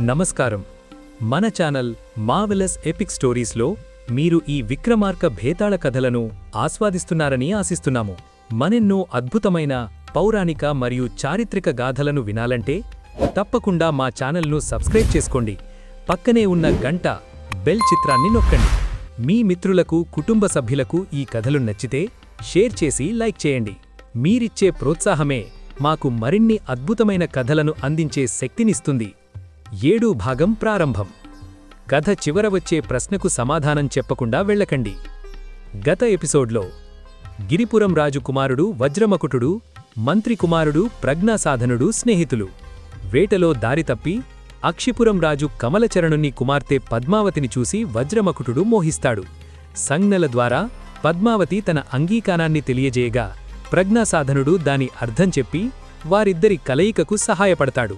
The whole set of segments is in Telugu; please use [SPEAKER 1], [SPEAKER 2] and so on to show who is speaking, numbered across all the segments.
[SPEAKER 1] నమస్కారం. మన ఛానల్ మావెలస్ ఎపిక్ స్టోరీస్లో మీరు ఈ విక్రమార్క భేతాళ కథలను ఆస్వాదిస్తున్నారని ఆశిస్తున్నాము. మరెన్నో అద్భుతమైన పౌరాణిక మరియు చారిత్రక గాథలను వినాలంటే తప్పకుండా మా ఛానల్ను సబ్స్క్రైబ్ చేసుకోండి. పక్కనే ఉన్న గంట బెల్ చిత్రాన్ని నొక్కండి. మీ మిత్రులకు కుటుంబ సభ్యులకు ఈ కథలు నచ్చితే షేర్ చేసి లైక్ చేయండి. మీరిచ్చే ప్రోత్సాహమే మాకు మరిన్ని అద్భుతమైన కథలను అందించే శక్తినిస్తుంది. ఏడూ భాగం ప్రారంభం. కథ చివర వచ్చే ప్రశ్నకు సమాధానం చెప్పకుండా వెళ్ళకండి. గత ఎపిసోడ్లో గిరిపురం రాజు కుమారుడు వజ్రమకుటుడు మంత్రి కుమారుడు ప్రజ్ఞాసాధనుడు స్నేహితులు. వేటలో దారి తప్పి అక్షిపురం రాజు కమలచరణుని కుమార్తె పద్మావతిని చూసి వజ్రమకుటుడు మోహిస్తాడు. సంజ్ఞల ద్వారా పద్మావతి తన అంగీకారాన్ని తెలియజేయగా ప్రజ్ఞాసాధనుడు దాని అర్థం చెప్పి వారిద్దరి కలయికకు సహాయపడతాడు.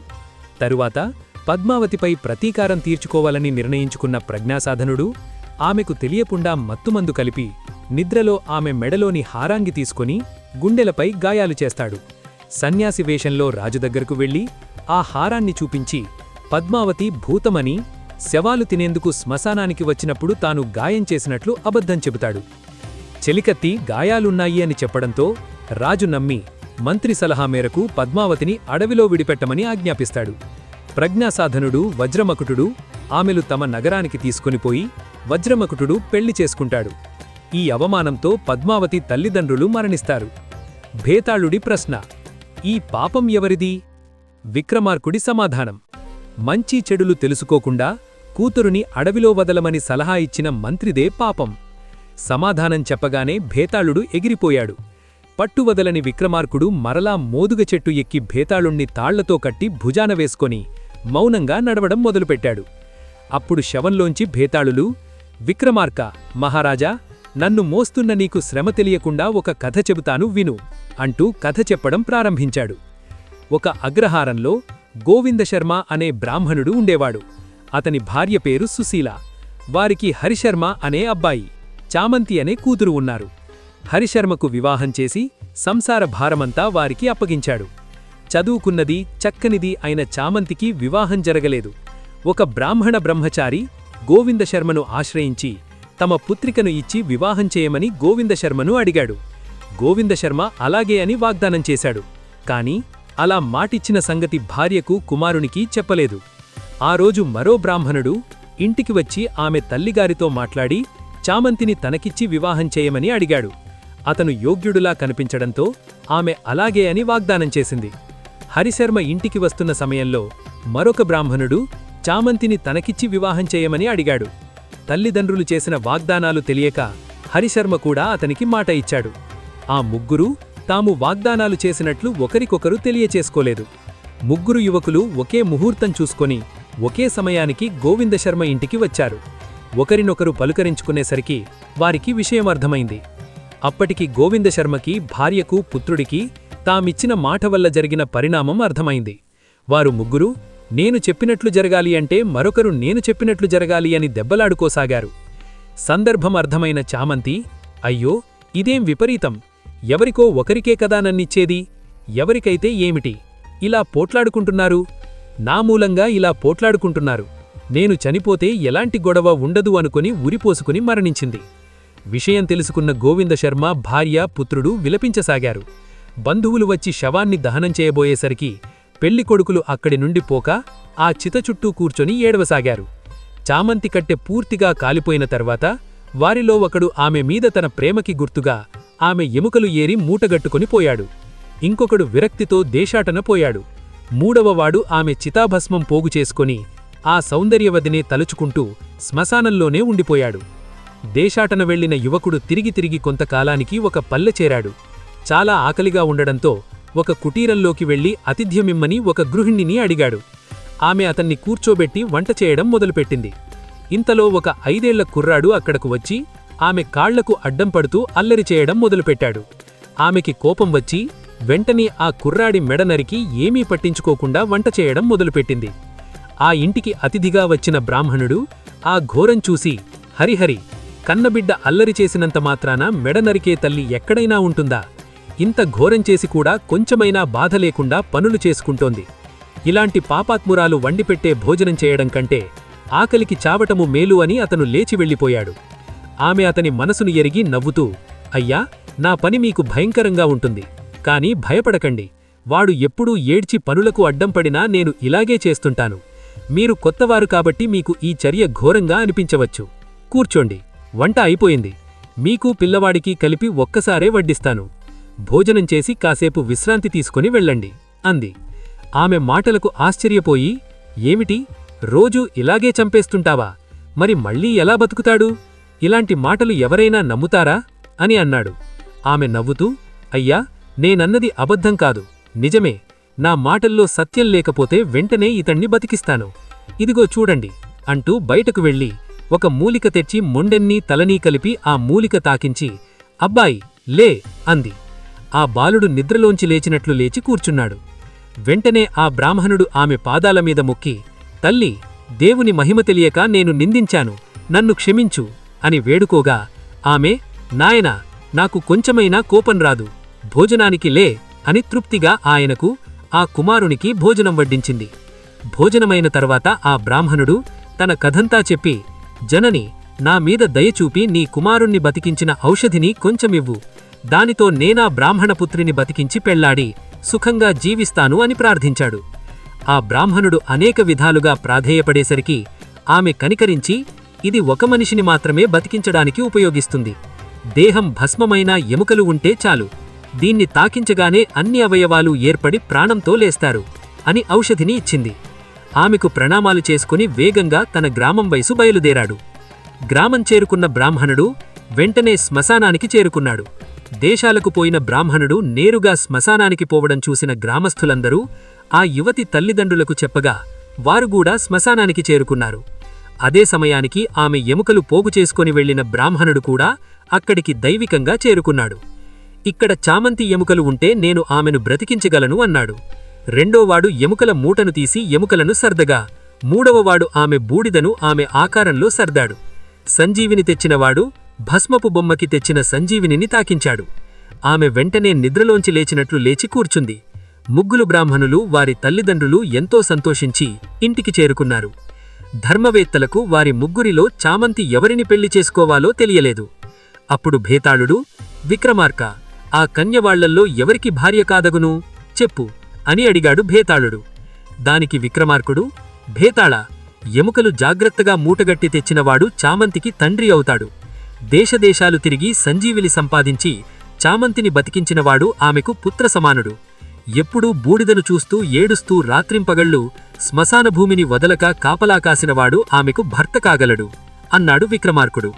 [SPEAKER 1] తరువాత పద్మావతిపై ప్రతీకారం తీర్చుకోవాలని నిర్ణయించుకున్న ప్రజ్ఞాసాధనుడు ఆమెకు తెలియకుండా మత్తుమందు కలిపి నిద్రలో ఆమె మెడలోని హారాంగి తీసుకొని గుండెలపై గాయాలు చేస్తాడు. సన్యాసి వేషంలో రాజు దగ్గరకు వెళ్ళి ఆ హారాన్ని చూపించి పద్మావతి భూతమని శవాలు తినేందుకు శ్మశానానికి వచ్చినప్పుడు తాను గాయం చేసినట్లు అబద్ధం చెబుతాడు. చెలికత్తి గాయాలున్నాయి అని చెప్పడంతో రాజు నమ్మి మంత్రి సలహా మేరకు పద్మావతిని అడవిలో విడిపెట్టమని ఆజ్ఞాపిస్తాడు. ప్రజ్ఞాసాధనుడు వజ్రమకుటుడు ఆమెలు తమ నగరానికి తీసుకునిపోయి వజ్రమకుటుడు పెళ్ళి చేసుకుంటాడు. ఈ అవమానంతో పద్మావతి తల్లిదండ్రులు మరణిస్తారు. భేతాళుడి ప్రశ్న ఈ పాపం ఎవరిది? విక్రమార్కుడి సమాధానం మంచి చెడులు తెలుసుకోకుండా కూతురుని అడవిలో వదలమని సలహా ఇచ్చిన మంత్రిదే పాపం. సమాధానం చెప్పగానే భేతాళుడు ఎగిరిపోయాడు. పట్టువదలని విక్రమార్కుడు మరలా మోదుగ చెట్టు ఎక్కి భేతాళుణ్ణి తాళ్ళతో కట్టి భుజాన వేసుకొని మౌనంగా నడవడం మొదలుపెట్టాడు. అప్పుడు శవంలోంచి భేతాళులు విక్రమార్క మహారాజా నన్ను మోస్తున్న నీకు శ్రమ తెలియకుండా ఒక కథ చెబుతాను విను అంటూ కథ చెప్పడం ప్రారంభించాడు. ఒక అగ్రహారంలో గోవిందశర్మ అనే బ్రాహ్మణుడు ఉండేవాడు. అతని భార్య పేరు సుశీల వారికి హరిశర్మ అనే అబ్బాయి చామంతి అనే కూతురు ఉన్నారు. హరిశర్మకు వివాహం చేసి సంసార భారమంతా వారికి అప్పగించాడు. చదువుకున్నది చక్కనిది అయిన చామంతికి వివాహం జరగలేదు. ఒక బ్రాహ్మణ బ్రహ్మచారి గోవిందశర్మను ఆశ్రయించి తమ పుత్రికను ఇచ్చి వివాహం చేయమని గోవిందశర్మను అడిగాడు. గోవిందశర్మ అలాగే అని వాగ్దానం చేశాడు. కాని అలా మాటిచ్చిన సంగతి భార్యకు కుమారునికి చెప్పలేదు. ఆ రోజు మరో బ్రాహ్మణుడు ఇంటికి వచ్చి ఆమె తల్లిగారితో మాట్లాడి చామంతిని తనకిచ్చి వివాహం చేయమని అడిగాడు. అతను యోగ్యుడులా కనిపించడంతో ఆమె అలాగే అని వాగ్దానం చేసింది. హరిశర్మ ఇంటికి వస్తున్న సమయంలో మరొక బ్రాహ్మణుడు చామంతిని తనకిచ్చి వివాహం చేయమని అడిగాడు. తల్లిదండ్రులు చేసిన వాగ్దానాలు తెలియక హరిశర్మ కూడా అతనికి మాట ఇచ్చాడు. ఆ ముగ్గురూ తాము వాగ్దానాలు చేసినట్లు ఒకరికొకరు తెలియచేసుకోలేదు. ముగ్గురు యువకులు ఒకే ముహూర్తం చూసుకొని ఒకే సమయానికి గోవిందశర్మ ఇంటికి వచ్చారు. ఒకరినొకరు పలుకరించుకునేసరికి వారికి విషయం అర్థమైంది. అప్పటికి గోవిందశర్మకి భార్యకు పుత్రుడికి తామిచ్చిన మాట వల్ల జరిగిన పరిణామం అర్థమైంది. వారు ముగ్గురు నేను చెప్పినట్లు జరగాలి అంటే మరొకరు నేను చెప్పినట్లు జరగాలి అని దెబ్బలాడుకోసాగారు. సందర్భం అర్థమైన చామంతి అయ్యో ఇదేం విపరీతం. ఎవరికో ఒకరికే కదా నన్నిచ్చేది? ఎవరికైతే ఏమిటి? ఇలా పోట్లాడుకుంటున్నారు? నా మూలంగా ఇలా పోట్లాడుకుంటున్నారు. నేను చనిపోతే ఎలాంటి గొడవ ఉండదు అనుకుని ఉరిపోసుకుని మరణించింది. విషయం తెలుసుకున్న గోవిందశర్మ భార్య పుత్రుడు విలపించసాగారు. బంధువులు వచ్చి శవాన్ని దహనం చేయబోయేసరికి పెళ్ళి కొడుకులు అక్కడి నుండి పోక ఆ చిత చుట్టూ కూర్చొని ఏడవసాగారు. చామంతి కట్టె పూర్తిగా కాలిపోయిన తర్వాత వారిలో ఒకడు ఆమె మీద తన ప్రేమకి గుర్తుగా ఆమె ఎముకలు ఏరి మూటగట్టుకొని పోయాడు. ఇంకొకడు విరక్తితో దేశాటన పోయాడు. మూడవవాడు ఆమె చితాభస్మం పోగు చేసుకొని ఆ సౌందర్యవదినే తలుచుకుంటూ శ్మశానంలోనే ఉండిపోయాడు. దేశాటన వెళ్ళిన యువకుడు తిరిగి తిరిగి కొంతకాలానికి ఒక పల్లె చేరాడు. చాలా ఆకలిగా ఉండడంతో ఒక కుటీరంలోకి వెళ్ళి అతిథ్యమిమ్మని ఒక గృహిణిని అడిగాడు. ఆమె అతన్ని కూర్చోబెట్టి వంట చేయడం మొదలుపెట్టింది. ఇంతలో ఒక ఐదేళ్ళ కుర్రాడు అక్కడకు వచ్చి ఆమె కాళ్ళకు అడ్డం పడుతూ అల్లరి చేయడం మొదలుపెట్టాడు. ఆమెకి కోపం వచ్చి వెంటనే ఆ కుర్రాడి మెడ నరికి ఏమీ పట్టించుకోకుండా వంట చేయడం మొదలుపెట్టింది. ఆ ఇంటికి అతిథిగా వచ్చిన బ్రాహ్మణుడు ఆ ఘోరం చూసి హరిహరి కన్నబిడ్డ అల్లరి చేసినంత మాత్రాన మెడ నరికే తల్లి ఎక్కడైనా ఉంటుందా? ఇంత ఘోరం చేసి కూడా కొంచెమైనా బాధ లేకుండా పనులు చేసుకుంటోంది.
[SPEAKER 2] ఇలాంటి పాపాత్మురాలు వండిపెట్టే భోజనం చేయడం కంటే ఆకలికి చావటము మేలు అని అతను లేచి వెళ్ళిపోయాడు. ఆమె అతని మనసును ఎరిగి నవ్వుతూ అయ్యా నా పని మీకు భయంకరంగా ఉంటుంది. కాని భయపడకండి. వాడు ఎప్పుడూ ఏడ్చి పనులకు అడ్డం పడినా నేను ఇలాగే చేస్తుంటాను. మీరు కొత్తవారు కాబట్టి మీకు ఈ చర్య ఘోరంగా అనిపించవచ్చు. కూర్చోండి. వంట అయిపోయింది. మీకు పిల్లవాడికి కలిపి ఒక్కసారే వడ్డిస్తాను. భోజనం చేసి కాసేపు విశ్రాంతి తీసుకుని వెళ్ళండి అంది. ఆమె మాటలకు ఆశ్చర్యపోయి ఏమిటి? రోజూ ఇలాగే చంపేస్తుంటావా? మరి మళ్ళీ ఎలా బతుకుతాడు? ఇలాంటి మాటలు ఎవరైనా నమ్ముతారా? అని అన్నాడు. ఆమె నవ్వుతూ అయ్యా నేనన్నది అబద్ధం కాదు. నిజమే నా మాటల్లో సత్యం లేకపోతే వెంటనే ఇతణ్ణి బతికిస్తాను. ఇదిగో చూడండి అంటూ బయటకు వెళ్ళి ఒక మూలిక తెచ్చి మొండెన్నీ తలనీ కలిపి ఆ మూలిక తాకించి అబ్బాయి లే అంది. ఆ బాలుడు నిద్రలోంచి లేచినట్లు లేచి కూర్చున్నాడు. వెంటనే ఆ బ్రాహ్మణుడు ఆమె పాదాల మీద మొక్కి తల్లి దేవుని మహిమ తెలియక నేను నిందించాను నన్ను క్షమించు అని వేడుకోగా ఆమె నాయనా నాకు కొంచెమైనా కోపం రాదు భోజనానికి లే అని తృప్తిగా ఆయనకు ఆ కుమారునికి భోజనం వడ్డించింది. భోజనమైన తర్వాత ఆ బ్రాహ్మణుడు తన కథంతా చెప్పి జనని నా మీద దయచూపి నీ కుమారుణ్ణి బతికించిన ఔషధిని కొంచెమివ్వు దానితో నేనా బ్రాహ్మణపుత్రిని బతికించి పెళ్ళాడి సుఖంగా జీవిస్తాను అని ప్రార్థించాడు. ఆ బ్రాహ్మణుడు అనేక విధాలుగా ప్రాధేయపడేసరికి ఆమె కనికరించి ఇది ఒక మనిషిని మాత్రమే బతికించడానికి ఉపయోగిస్తుంది. దేహం భస్మమైన ఎముకలు ఉంటే చాలు. దీన్ని తాకించగానే అన్ని అవయవాలు ఏర్పడి ప్రాణంతో లేస్తారు అని ఔషధిని ఇచ్చింది. ఆమెకు ప్రణామాలు చేసుకుని వేగంగా తన గ్రామం వైసు బయలుదేరాడు. గ్రామం చేరుకున్న బ్రాహ్మణుడు వెంటనే శ్మశానానికి చేరుకున్నాడు. దేశాలకు పోయిన బ్రాహ్మణుడు నేరుగా శ్మశానానికి పోవడం చూసిన గ్రామస్థులందరూ ఆ యువతి తల్లిదండ్రులకు చెప్పగా వారు కూడా శ్మశానానికి చేరుకున్నారు. అదే సమయానికి ఆమె ఎముకలు పోగు చేసుకొని వెళ్ళిన బ్రాహ్మణుడు కూడా అక్కడికి దైవికంగా చేరుకున్నాడు. ఇక్కడ చామంతి ఎముకలు ఉంటే నేను ఆమెను బ్రతికించగలను అన్నాడు. రెండోవాడు ఎముకల మూటను తీసి ఎముకలను సర్దగా మూడవవాడు ఆమె బూడిదను ఆమె ఆకారంలో సర్దాడు. సంజీవిని తెచ్చినవాడు భస్మపు బొమ్మకి తెచ్చిన సంజీవినిని తాకించాడు. ఆమె వెంటనే నిద్రలోంచి లేచినట్లు లేచి కూర్చుంది. ముగ్గులు బ్రాహ్మణులు వారి తల్లిదండ్రులు ఎంతో సంతోషించి ఇంటికి చేరుకున్నారు. ధర్మవేత్తలకు వారి ముగ్గురిలో చామంతి ఎవరిని పెళ్ళి చేసుకోవాలో తెలియలేదు. అప్పుడు భేతాళుడు విక్రమార్క ఆ కన్యవాళ్ళల్లో ఎవరికి భార్య కాదగును? చెప్పు అని అడిగాడు భేతాళుడు. దానికి విక్రమార్కుడు భేతాళ ఎముకలు జాగ్రత్తగా మూటగట్టి తెచ్చినవాడు చామంతికి తండ్రి అవుతాడు. దేశదేశాలు తిరిగి సంజీవిలి సంపాదించి చామంతిని బతికించినవాడు ఆమెకు పుత్ర సమానుడు ఎప్పుడూ బూడిదను చూస్తూ ఏడుస్తూ రాత్రింపగళ్ళు శ్మశాన భూమిని వదలక కాపలా కాసినవాడు ఆమెకు భర్త కాగలడు అన్నాడు విక్రమార్కుడు.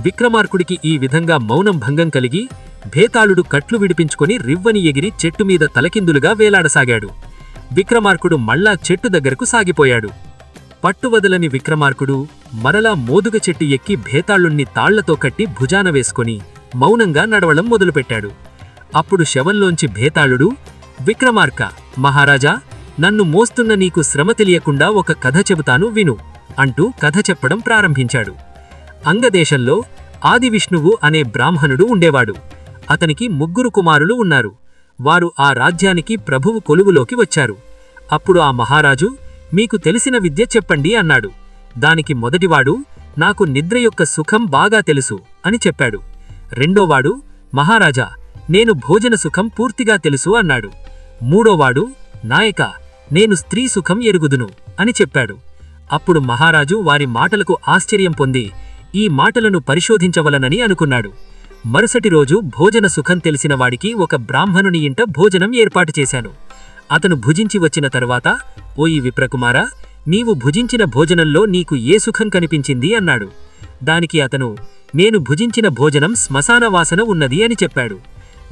[SPEAKER 2] విక్రమార్కుడికి ఈ విధంగా మౌనం భంగం కలిగి భేతాళుడు కట్లు విడిపించుకొని రివ్వని ఎగిరి చెట్టుమీద తలకిందులుగా వేలాడసాగాడు. విక్రమార్కుడు మళ్ళా చెట్టు దగ్గరకు సాగిపోయాడు. పట్టువదలని విక్రమార్కుడు మరలా మోదుగ చెట్టు ఎక్కి భేతాళుణ్ణి తాళ్ళతో కట్టి భుజాన వేసుకొని మౌనంగా నడవడం మొదలుపెట్టాడు. అప్పుడు శవంలోంచి భేతాళుడు విక్రమార్క మహారాజా నన్ను మోస్తున్న నీకు శ్రమ తెలియకుండా ఒక కథ చెబుతాను విను అంటూ కథ చెప్పడం ప్రారంభించాడు. అంగదేశంలో ఆదివిష్ణువు అనే బ్రాహ్మణుడు ఉండేవాడు. అతనికి ముగ్గురు కుమారులు ఉన్నారు. వారు ఆ రాజ్యానికి ప్రభువు కొలువులోకి వచ్చారు. అప్పుడు ఆ మహారాజు మీకు తెలిసిన విద్య చెప్పండి అన్నాడు. దానికి మొదటివాడు నాకు నిద్ర యొక్క సుఖం బాగా తెలుసు అని చెప్పాడు. రెండోవాడు మహారాజా నేను భోజన సుఖం పూర్తిగా తెలుసు అన్నాడు. మూడోవాడు నాయక నేను స్త్రీ సుఖం ఎరుగుదును అని చెప్పాడు. అప్పుడు మహారాజు వారి మాటలకు ఆశ్చర్యం పొంది ఈ మాటలను పరిశోధించవలనని అనుకున్నాడు. మరుసటి రోజు భోజన సుఖం తెలిసిన వాడికి ఒక బ్రాహ్మణుని ఇంట భోజనం ఏర్పాటు చేశాను. అతను భుజించి వచ్చిన తరువాత ఓయి విప్రకుమారా నీవు భుజించిన భోజనంలో నీకు ఏ సుఖం కనిపించింది? అన్నాడు. దానికి అతను నేను భుజించిన భోజనం శ్మశాన వాసన ఉన్నది అని చెప్పాడు.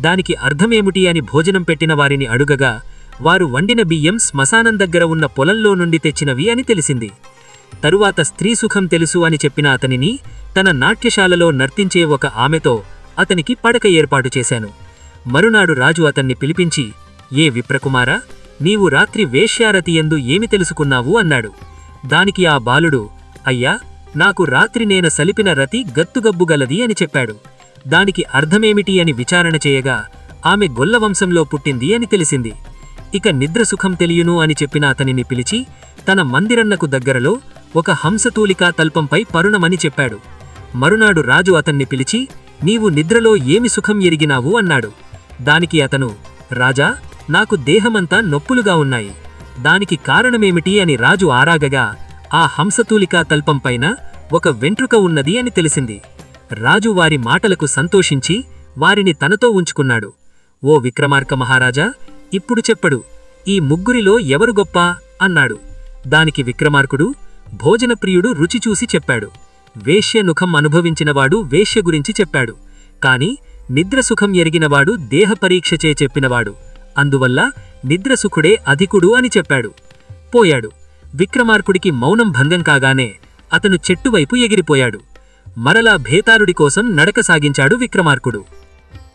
[SPEAKER 2] దానికి అర్థమేమిటి అని భోజనం పెట్టిన వారిని అడుగగా వారు వండిన బియ్యం శ్మశానం దగ్గర ఉన్న పొలంలో నుండి తెచ్చినవి అని తెలిసింది. తరువాత స్త్రీ సుఖం తెలుసు అని చెప్పిన అతనిని తన నాట్యశాలలో నర్తించే ఒక ఆమెతో అతనికి పడక ఏర్పాటు చేశాను. మరునాడు రాజు అతన్ని పిలిపించి ఏ విప్రకుమారా నీవు రాత్రి వేశ్యారతి ఎందు ఏమి తెలుసుకున్నావు? అన్నాడు. దానికి ఆ బాలుడు అయ్యా నాకు రాత్రి నేను సలిపిన రతి గత్తుగబ్బుగలది అని చెప్పాడు. దానికి అర్థమేమిటి అని విచారణ చేయగా ఆమె గొల్లవంశంలో పుట్టింది అని తెలిసింది. ఇక నిద్ర సుఖం తెలియను అని చెప్పిన అతనిని పిలిచి తన మందిరన్నకు దగ్గరలో ఒక హంసతూలికా తల్పంపై పరుణమని చెప్పాడు. మరునాడు రాజు అతన్ని పిలిచి నీవు నిద్రలో ఏమి సుఖం ఎరిగినావు? అన్నాడు. దానికి అతను రాజా నాకు దేహమంతా నొప్పులుగా ఉన్నాయి. దానికి కారణమేమిటి అని రాజు ఆరాగగా ఆ హంసతూలికా తల్పంపైన ఒక వెంట్రుక ఉన్నది అని తెలిసింది. రాజు వారి మాటలకు సంతోషించి వారిని తనతో ఉంచుకున్నాడు. ఓ విక్రమార్క మహారాజా ఇప్పుడు చెప్పడు ఈ ముగ్గురిలో ఎవరు గొప్ప? అన్నాడు. దానికి విక్రమార్కుడు భోజనప్రియుడు రుచి చూసి చెప్పాడు. వేష్యనుఖం అనుభవించినవాడు వేశ్య గురించి చెప్పాడు. కాని నిద్రసుఖం ఎరిగినవాడు దేహపరీక్షచే చెప్పినవాడు. అందువల్ల నిద్రసుఖుడే అధికుడు అని చెప్పాడు. పోయాడు. విక్రమార్కుడికి మౌనం భంగం కాగానే అతను చెట్టువైపు ఎగిరిపోయాడు. మరలా భేతారుడి కోసం నడక సాగించాడు విక్రమార్కుడు.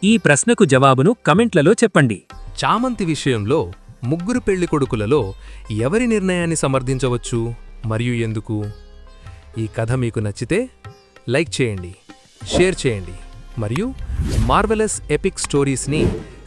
[SPEAKER 1] ఈ ప్రశ్నకు జవాబును కమెంట్లలో చెప్పండి.
[SPEAKER 3] చామంతి విషయంలో ముగ్గురు పెళ్ళి కొడుకులలో ఎవరి నిర్ణయాన్ని సమర్థించవచ్చు? మరియు ఎందుకు? ఈ కథ మీకు నచ్చితే లైక్ చేయండి షేర్ చేయండి మరియు మార్వెలస్ ఎపిక్ స్టోరీస్ని